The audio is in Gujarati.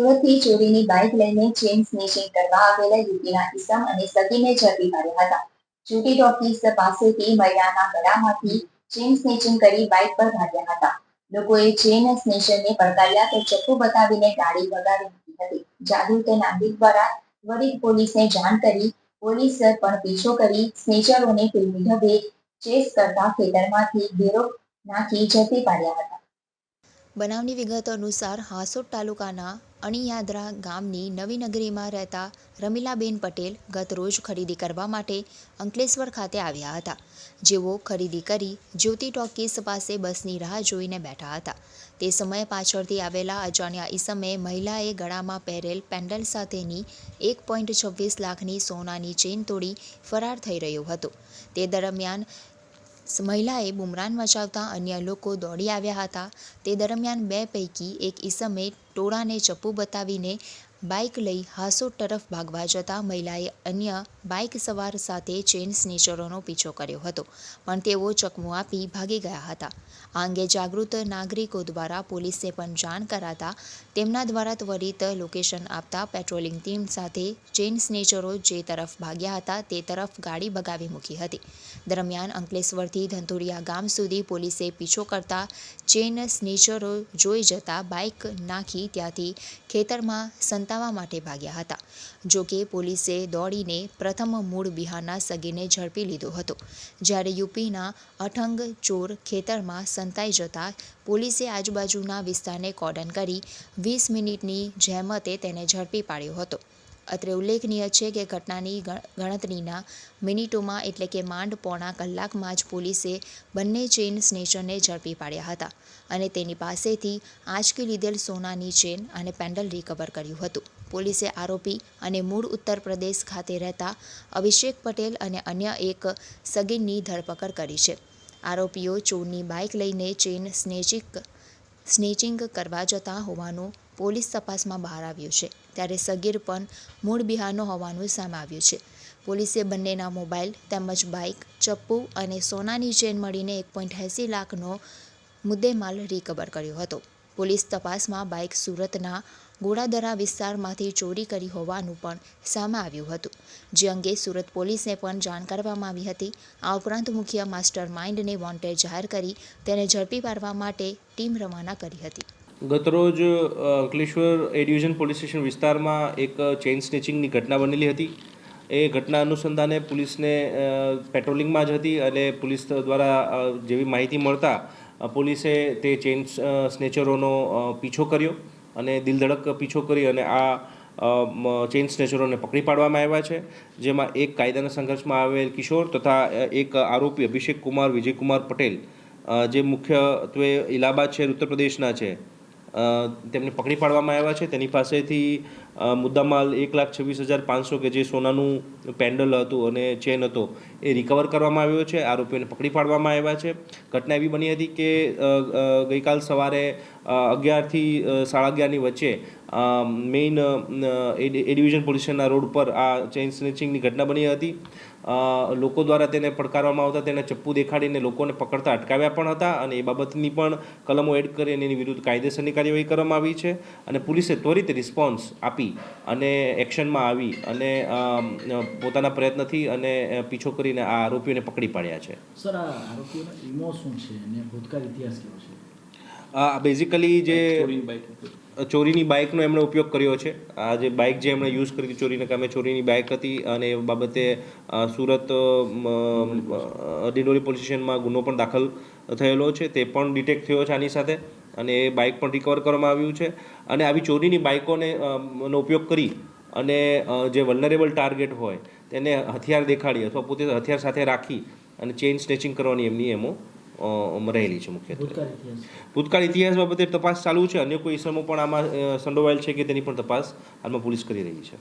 સુરતથી ચોરીની બાઇક લઈને ચેન સ્નેચિંગ કરવા આવેલા યુવતીના ઇસમ અને સગીને ઝડપી પાડ્યા હતા. જુટી ટોકીઝ પાસેથી મહિલાના ગળામાંથી ચેન સ્નેચિંગ કરી બાઇક પર ભાગ્યા હતા. લોકોએ ચેન સ્નેચરને પડકાર્યા તો ચપ્પુ બતાવીને ગાડી વગાડી મૂકી હતી. જાગૃત નાગરિક દ્વારા ત્વરિત પોલીસને જાણ કરી પોલીસ પણ પીછો કરી સ્નેચરોને ફિલ્મી ઢબે ચેસ કરતા ખેતરમાંથી ઘેરો નાખી ઝડપી પાડ્યા હતા. બનાવની વિગતો અનુસાર હાસોટ તાલુકાના અણિયાદરા ગામની નવી નગરીમાં રહેતા રમીલાબેન પટેલ ગત રોજ ખરીદી કરવા માટે અંકલેશ્વર ખાતે આવ્યા હતા. જેઓ ખરીદી કરી જ્યોતિ ટોકીઝ પાસે બસની રાહ જોઈને બેઠા હતા. તે સમયે પાછળથી આવેલા અજાણ્યા ઈસમે મહિલાએ ગળામાં પહેરેલ પેન્ડલ સાથેની એક પોઈન્ટ છવ્વીસ લાખની સોનાની ચેન તોડી ફરાર થઈ રહ્યો હતો. તે દરમિયાન મહિલાએ બુમરાન મચાવતા અન્ય લોકો દોડી આવ્યા હતા. તે દરમિયાન બે પૈકી એક ઈસમે ટોળાને ચપ્પુ બતાવીને બાઇક લઈ હાસો તરફ ભાગવા જતાં મહિલાએ અન્ય બાઇક સવાર સાથે ચેન સ્નેચરોનો પીછો કર્યો હતો, પણ તેઓ ચકમું આપી ભાગી ગયા હતા. આ અંગે જાગૃત નાગરિકો દ્વારા પોલીસને પણ જાણ કરાતા તેમના દ્વારા ત્વરિત લોકેશન આપતા પેટ્રોલિંગ ટીમ સાથે ચેન સ્નેચરો જે તરફ ભાગ્યા હતા તે તરફ ગાડી ભગાવી મૂકી હતી. દરમિયાન અંકલેશ્વરથી ધંધુરિયા ગામ સુધી પોલીસે પીછો કરતા ચેન સ્નેચરો જોઈ જતા બાઇક નાખી ત્યાંથી ખેતરમાં સંતાવા માટે ભાગ્યા હતા. જો કે પોલીસે દોડીને પ્રથમ મૂળ બિહારના સગીને ઝડપી લીધો હતો. જ્યારે યુપીના અઠંગ ચોર ખેતરમાં સંતાઈ જતા પોલીસે આજુબાજુના વિસ્તારને કોર્ડન કરી વીસ મિનિટની જહેમતે તેને ઝડપી પાડ્યો હતો. અત્રે ઉલ્લેખનીય છે કે ઘટનાની ગણતરીના મિનિટોમાં એટલે કે માંડ પોણા કલાકમાં જ પોલીસે બંને ચેન સ્નેચરને ઝડપી પાડ્યા હતા અને તેની પાસેથી આંચકી લીધેલ સોનાની ચેન અને પેન્ડલ રિકવર કર્યું હતું. પોલીસે આરોપી અને મૂળ ઉત્તર પ્રદેશ ખાતે રહેતા અભિષેક પટેલ અને અન્ય એક સગીનની ધરપકડ કરી છે. આરોપીઓ ચોરની બાઇક લઈને ચેન સ્નેચિંગ સ્નેચિંગ કરવા જતા હોવાનું પોલીસ તપાસમાં બહાર આવ્યું છે. ત્યારે સગીર પણ મૂળ બિહારનો હોવાનું સામે આવ્યું છે. પોલીસે બંનેના મોબાઈલ તેમજ બાઇક ચપ્પુ અને સોનાની ચેન મળીને એક પોઈન્ટ એંસી લાખનો મુદ્દેમાલ રિકવર કર્યો હતો. પોલીસ તપાસમાં બાઇક સુરતના ગોળાદરા વિસ્તારમાંથી ચોરી કરી હોવાનું પણ સામે આવ્યું હતું. જે અંગે સુરત પોલીસને પણ જાણ કરવામાં આવી હતી. આ ઉપરાંત મુખ્ય માસ્ટર માઇન્ડને વોન્ટેડ જાહેર કરી તેને ઝડપી પાડવા માટે ટીમ રવાના કરી હતી. ગતરોજ Ankleshwar A division police station વિસ્તારમાં એક ચેઇન સ્નેચિંગની ઘટના બનેલી હતી. એ ઘટના અનુસંધાને પોલીસને પેટ્રોલિંગમાં જ હતી અને પોલીસ દ્વારા જેવી માહિતી મળતા પોલીસે તે ચેઇન સ્નેચરોનો પીછો કર્યો અને દિલધડક પીછો કરી અને આ ચેઇન સ્નેચરોને પકડી પાડવામાં આવ્યા છે. જેમાં એક કાયદાના સંઘર્ષમાં આવેલ કિશોર તથા એક આરોપી અભિષેક કુમાર, વિજયકુમાર પટેલ જે મુખ્યત્વે ઇલાહાબાદ શહેર ઉત્તર પ્રદેશના છે. તેમને પકડી પાડવામાં આવ્યા છે. તેની પાસેથી મુદ્દામાલ એક લાખ છવ્વીસ હજાર પાંચસો કે જે સોનાનું પેન્ડલ હતું અને ચેન હતો, એ રિકવર કરવામાં આવ્યો છે. આરોપીઓને પકડી પાડવામાં આવ્યા છે. ઘટના એવી બની હતી કે ગઈકાલ સવારે અગિયારથી સાડા અગિયારની વચ્ચે મેઇન એ ડિવિઝન પોલીસના રોડ પર આ ચેઇન સ્નેચિંગની ઘટના બની હતી. લોકો દ્વારા તેને પડકારવામાં આવતા, તેને ચપ્પુ દેખાડીને લોકોને પકડતા અટકાવ્યા પણ હતા અને એ બાબતની પણ કલમો એડ કરી અને એની વિરુદ્ધ કાયદેસરની કાર્યવાહી કરવામાં આવી છે અને પોલીસે ત્વરિત રિસ્પોન્સ આપી અને એક્શનમાં આવી અને પોતાના પ્રયત્નથી અને પીછો કરીને આ આરોપીઓને પકડી પાડ્યા છે. સર આ આરોપીઓનો ઈમો શું છે અને ભૂતકાળ ઇતિહાસ કેવો છે? આ બેઝિકલી જે ચોરીની બાઇકનો એમણે ઉપયોગ કર્યો છે. આ જે બાઇક જે એમણે યુઝ કરી હતી ચોરીના કામે ચોરીની બાઇક હતી અને એ બાબતે સુરત ડિંડોરી પોલીસ સ્ટેશનમાં ગુનો પણ દાખલ થયેલો છે. તે પણ ડિટેક્ટ થયો છે આની સાથે. અને એ બાઇક પણ રિકવર કરવામાં આવ્યું છે. અને આવી ચોરીની બાઇકોને નો ઉપયોગ કરી અને જે વલનરેબલ ટાર્ગેટ હોય તેને હથિયાર દેખાડી અથવા પોતે હથિયાર સાથે રાખી અને ચેઇન સ્નેચિંગ કરવાની એમની એમો રહેલી છે મુખ્યત્વે. ભૂતકાળ ઇતિહાસ. બાબતે તપાસ ચાલુ છે. અન્ય કોઈ ઇસમો પણ આમાં સંડોવાયેલ છે કે તેની પણ તપાસ હાલમાં પોલીસ કરી રહી છે.